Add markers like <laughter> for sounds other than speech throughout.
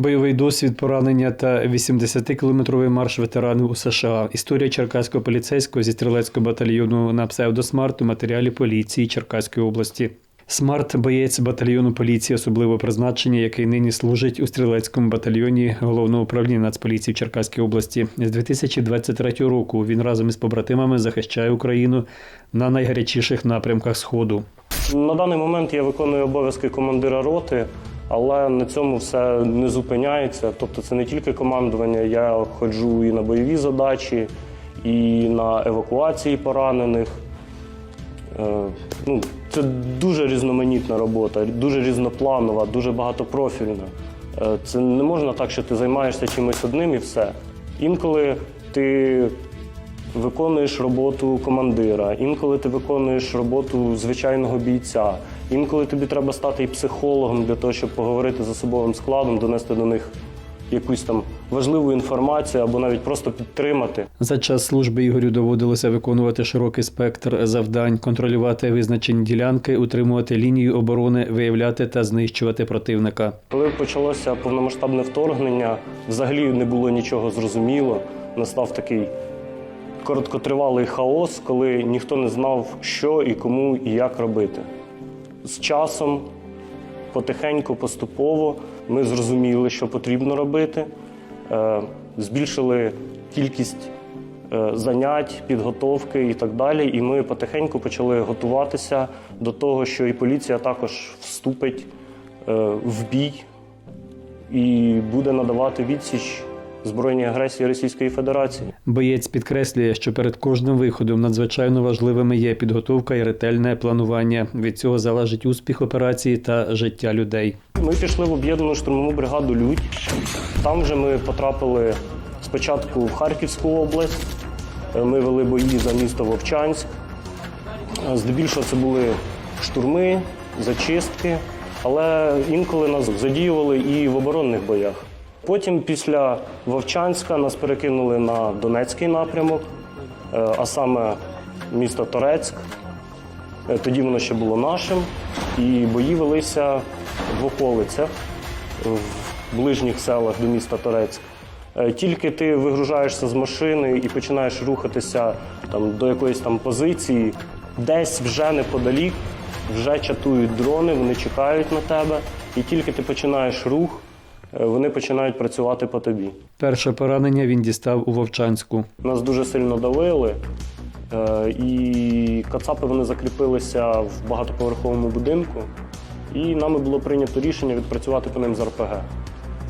Бойовий досвід, поранення та 80-кілометровий марш ветеранів у США. Історія Черкаського поліцейського зі стрілецького батальйону на псевдосмарт у матеріалі поліції Черкаської області. Смарт боєць батальйону поліції особливого призначення, який нині служить у стрілецькому батальйоні головного управління Нацполіції в Черкаській області. З 2023 року він разом із побратимами захищає Україну на найгарячіших напрямках Сходу. На даний момент я виконую обов'язки командира роти, але на цьому все не зупиняється. Тобто це не тільки командування, я ходжу і на бойові задачі, і на евакуації поранених. Е, Ну, це дуже різноманітна робота, дуже різнопланова, дуже багатопрофільна. Е, Це не можна так, що ти займаєшся чимось одним і все. Інколи ти виконуєш роботу командира, інколи ти виконуєш роботу звичайного бійця, інколи тобі треба стати і психологом для того, щоб поговорити з особовим складом, донести до них якусь там важливу інформацію або навіть просто підтримати. За час служби Ігорю доводилося виконувати широкий спектр завдань, контролювати визначені ділянки, утримувати лінію оборони, виявляти та знищувати противника. Коли почалося повномасштабне вторгнення, взагалі не було нічого зрозуміло. Настав такий короткотривалий хаос, коли ніхто не знав, що і кому і як робити. З часом, потихеньку, поступово, ми зрозуміли, що потрібно робити, е, збільшили кількість е, занять, підготовки і так далі. І ми потихеньку почали готуватися до того, що і поліція також вступить е, в бій і буде надавати відсіч збройній агресії Російської Федерації. Боєць підкреслює, що перед кожним виходом надзвичайно важливими є підготовка і ретельне планування. Від цього залежить успіх операції та життя людей. Ми пішли в об'єднану штурмову бригаду Людь. Там вже ми потрапили спочатку в Харківську область. Ми вели бої за місто Вовчанськ. Здебільшого це були штурми, зачистки, але інколи нас задіювали і в оборонних боях. Потім після Вовчанська нас перекинули на Донецький напрямок, е, а саме місто Торецьк. Е, Тоді воно ще було нашим, і бої велися в околицях, в ближніх селах до міста Торецьк. Е, Тільки ти вигружаєшся з машини і починаєш рухатися там, до якоїсь там позиції, десь вже неподалік, вже чатують дрони, вони чекають на тебе, і тільки ти починаєш рух, вони починають працювати по тобі. Перше поранення він дістав у Вовчанську. Нас дуже сильно давили, е, і кацапи вони закріпилися в багатоповерховому будинку, і нами було прийнято рішення відпрацювати по ним з РПГ.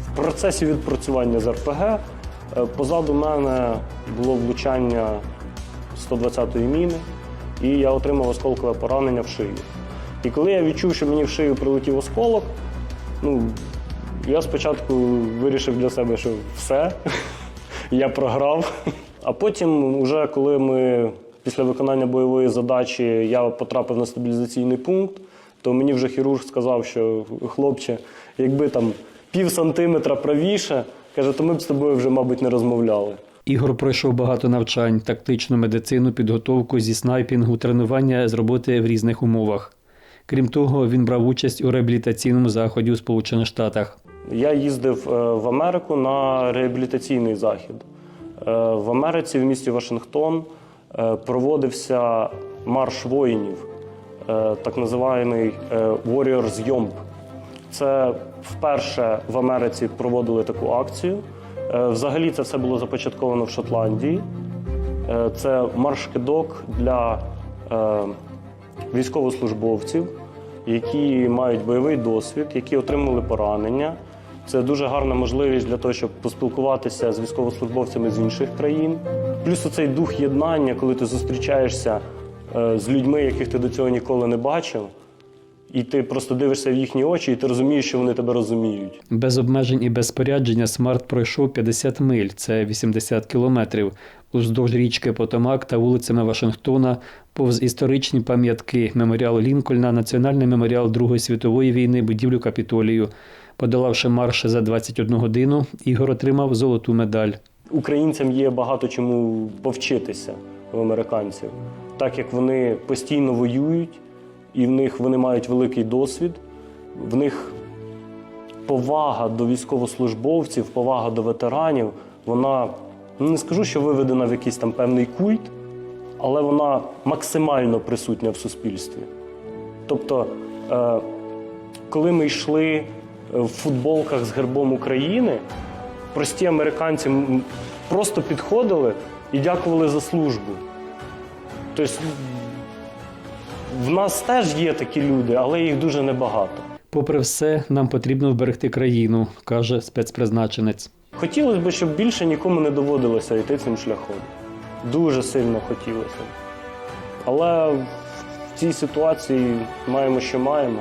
В процесі відпрацювання з РПГ е, позаду мене було влучання 120-ї міни, і я отримав осколкове поранення в шию. І коли я відчув, що мені в шию прилетів осколок, ну, я спочатку вирішив для себе, що все, <laughs> я програв. А потім, уже коли ми після виконання бойової задачі я потрапив на стабілізаційний пункт, то мені вже хірург сказав, що хлопче, якби там пів сантиметра правіше, каже, то ми б з тобою вже, мабуть, не розмовляли. Ігор пройшов багато навчань, тактичну медицину, підготовку зі снайпінгу, тренування з роботи в різних умовах. Крім того, він брав участь у реабілітаційному заході у Сполучених Штатах. Я їздив е, в Америку на реабілітаційний захід. Е, В Америці, в місті Вашингтон, е, проводився марш воїнів, так називаємий е, Warriors Yomb. Це вперше в Америці проводили таку акцію. Взагалі це все було започатковано в Шотландії. Це марш-кидок для військовослужбовців, які мають бойовий досвід, які отримали поранення. Це дуже гарна можливість для того, щоб поспілкуватися з військовослужбовцями з інших країн. Плюс оцей дух єднання, коли ти зустрічаєшся е, з людьми, яких ти до цього ніколи не бачив, і ти просто дивишся в їхні очі, і ти розумієш, що вони тебе розуміють. Без обмежень і без спорядження Смарт пройшов 50 миль, це 80 кілометрів, уздовж річки Потомак та вулицями Вашингтона, повз історичні пам'ятки, меморіал Лінкольна, національний меморіал Другої світової війни, будівлю Капітолію. Подолавши марш за 21 годину, Ігор отримав золоту медаль. Українцям є багато чому повчитися в американців, так як вони постійно воюють, і в них вони мають великий досвід, в них повага до військовослужбовців, повага до ветеранів, вона ну, не скажу, що виведена в якийсь там певний культ, але вона максимально присутня в суспільстві. Тобто, е, коли ми йшли в футболках з гербом України, прості американці просто підходили і дякували за службу. Тобто, в нас теж є такі люди, але їх дуже небагато. Попри все, нам потрібно вберегти країну, каже спецпризначенець. Хотілося б, щоб більше нікому не доводилося йти цим шляхом. Дуже сильно хотілося. Але в цій ситуації маємо, що маємо.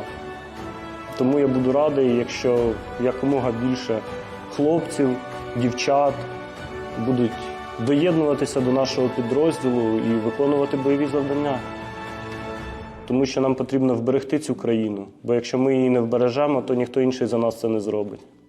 Тому я буду радий, якщо якомога більше хлопців, дівчат будуть доєднуватися до нашого підрозділу і виконувати бойові завдання. Тому що нам потрібно вберегти цю країну, бо якщо ми її не вбережемо, то ніхто інший за нас це не зробить.